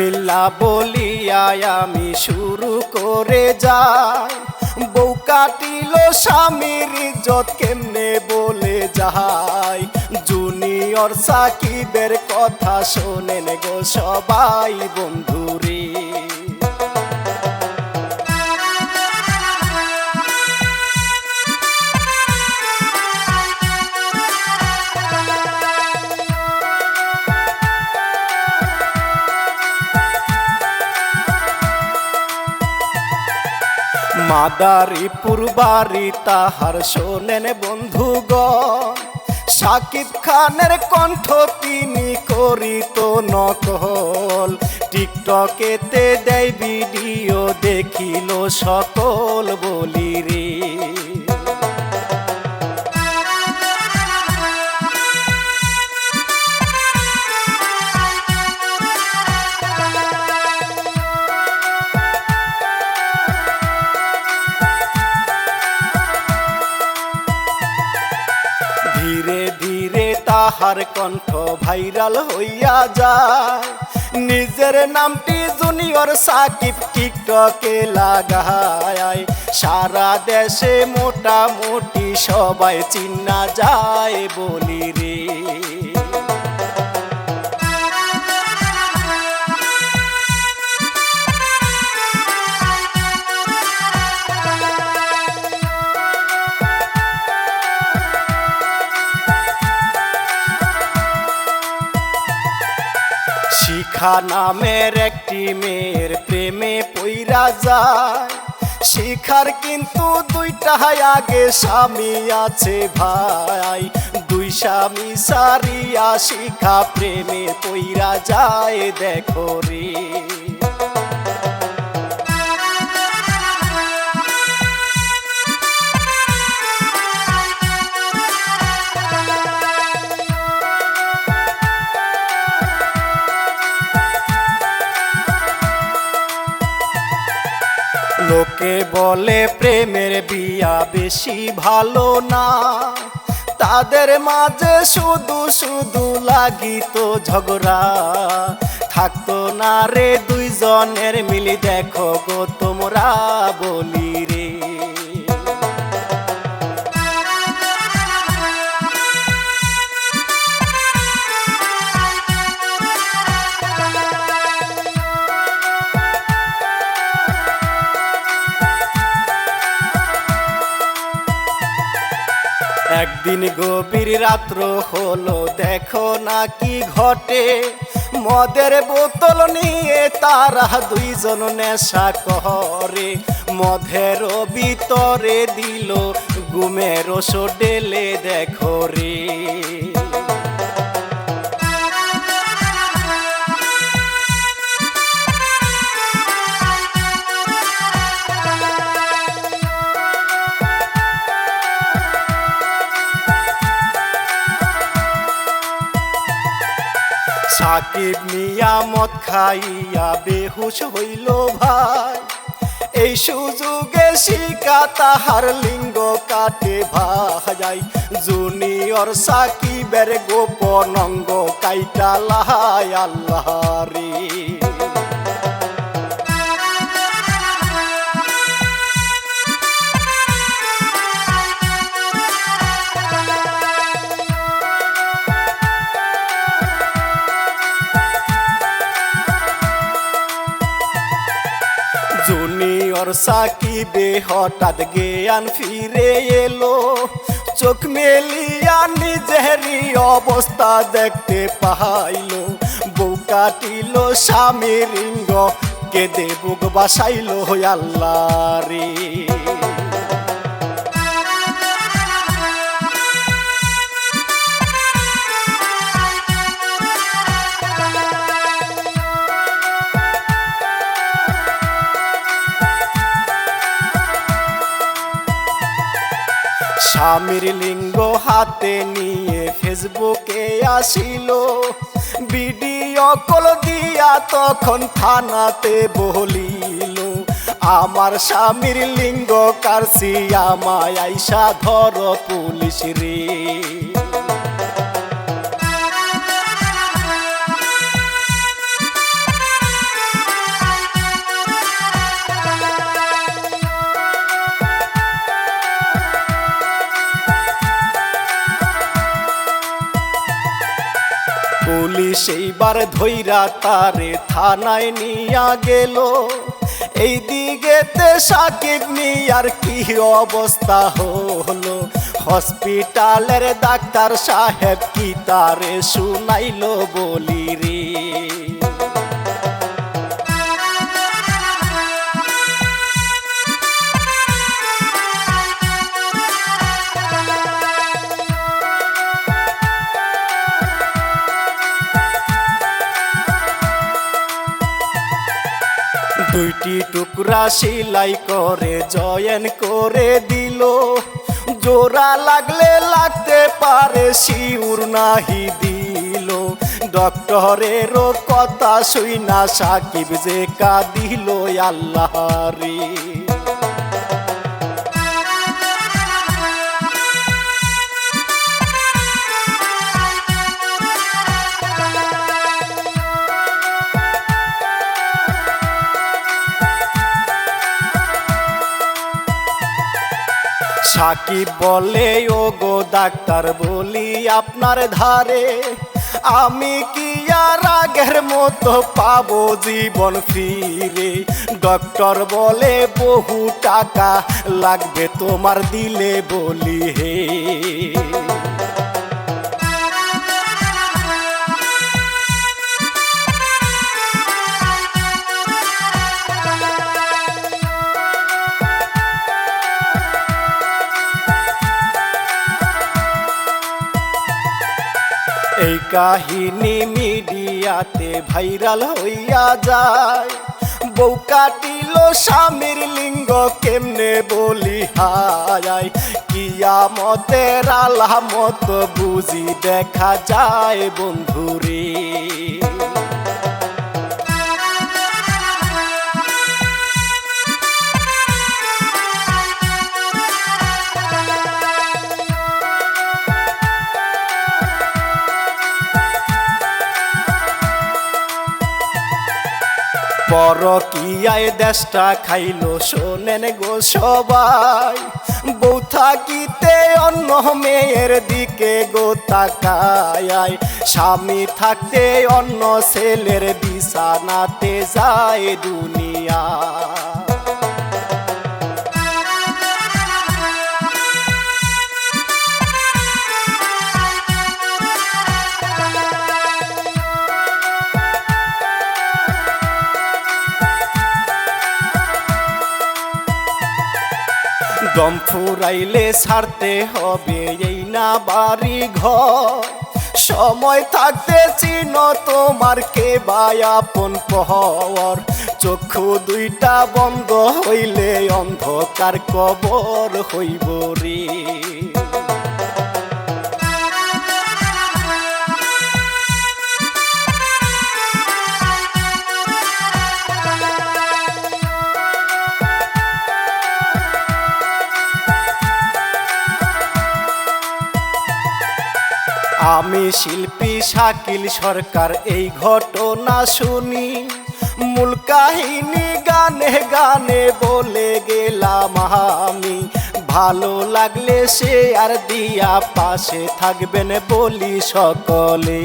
বিসমিল্লা বলিয়া আমি শুরু করে যাই। বউ কাটিল স্বামীর ইজ্জত কেমনে বলে যাই? জুনিয়র সাকিবের কথা শোনেন গো সবাই বন্ধুরে। মাদারীপুর পূর্বারি তাহার শোনেন বন্ধুগণ সাকিব খানের কণ্ঠ তিনি করিত নকল। টিকটকেতে দেয় ভিডিও দেখিল সকল বলি রে কণ্ঠ ভাইরাল হইয়া যায়। নিজের নামটি জুনিয়র সাকিব টিকটকে লাগায়। সারা দেশে মোটামুটি সবাই চিন্না যায় বলি রে শিখা নামের একটি মেয়ের প্রেমে পইরা যায়। শিখার কিন্তু দুইটা আগে স্বামী আছে ভাই, দুই স্বামী সারিয়া শিখা প্রেমে পইরা যায়, দেখো রে। বেশি ভালো না। তাদের মাঝে শুধু শুধু লাগিত ঝগড়া। থাকতো না রে দুইজনের মিলি, দেখো গো তোমরা বলি। একদিন গভীর রাত্র হলো, দেখো না কি ঘটে। মদের বোতল নিয়ে তারা দুইজন নেশা করে। মদের ভিতরে দিল গুমের ডেলে দেখো রে। সাকিব মিয়া মদ খাইয়া বেহুশ হইল ভাই। এই সুযোগে শিকা তাহার লিঙ্গ কাটে ভাই। জুনিয়র সাকিবের গোপন অঙ্গ কাইটা লাহাই আল্লাহ রে। সাকিবে হঠাৎ জ্ঞান ফিরে এলো। চোখ মেলিয়া নিজেরই অবস্থা দেখতে পাইল। বউ কাটিল স্বামীর রিঙ্গ কেঁদে বুক বাসাইল আল্লাহ রে। স্বামীর লিঙ্গ হাতে নিয়ে ফেসবুকে আসিল। ভিডিও কল দিয়া তখন থানাতে বলিল, আমার স্বামীর লিঙ্গ কারসি, আমায় আইসা ধর পুলিশ রে। বুধবার ধৈরা তারে থানায় নিয়া গেল। এই দিকেতে সাকিব নিয়ার কি অবস্থা হলো? হসপিটালের ডাক্তার সাহেব কি তারে শুনাইলো বলি রে? দুইটি টুকরা সিলাই করে, জয়েন করে দিল। জোড়া লাগলে লাগতে পারে, শিউর নাহি দিল। ডক্টরেরও কথা শুই না সাকিব যে কাঁদিল, আল্লাহ রে। সাকিব বলে ও গো ডাক্তার, বলি আপনার ধারে। আমি কি আর আগের মতো পাবো জীবন ফিরে? ডক্টর বলে, বহু টাকা লাগবে তোমার দিলে, বলি হে। এই কাহিনী মিডিয়াতে ভাইরাল হইয়া যায়। বউ কাটিল স্বামীর লিঙ্গ কেমনে বলি হায়? কিয়ামতের আলামত বুঝি দেখা যায় বন্ধুরে। বড় কিয়ায় দেশটা খাইলো, শোনেন গো সবাই। বউ থাকিতে অন্য মেয়ের দিকে গো তাকায় স্বামী থাকতে অন্য ছেলের বিছানাতে যায় দুনিয়া দম ফুরাইলে ছাড়তে হবে এই না বাড়ি ঘর। সময় থাকতে চিন তোমার কে বায়াপন পহর। চক্ষু দুইটা বন্ধ হইলে অন্ধকার কবর হইব রে। আমি শিল্পী শাকিল সরকার, এই ঘটনা শুনি। মূল কাহিনী গানে গানে বলে গেলাম আমি। ভালো লাগলে সে আর দিয়া পাশে থাকবেন বলি সকলে।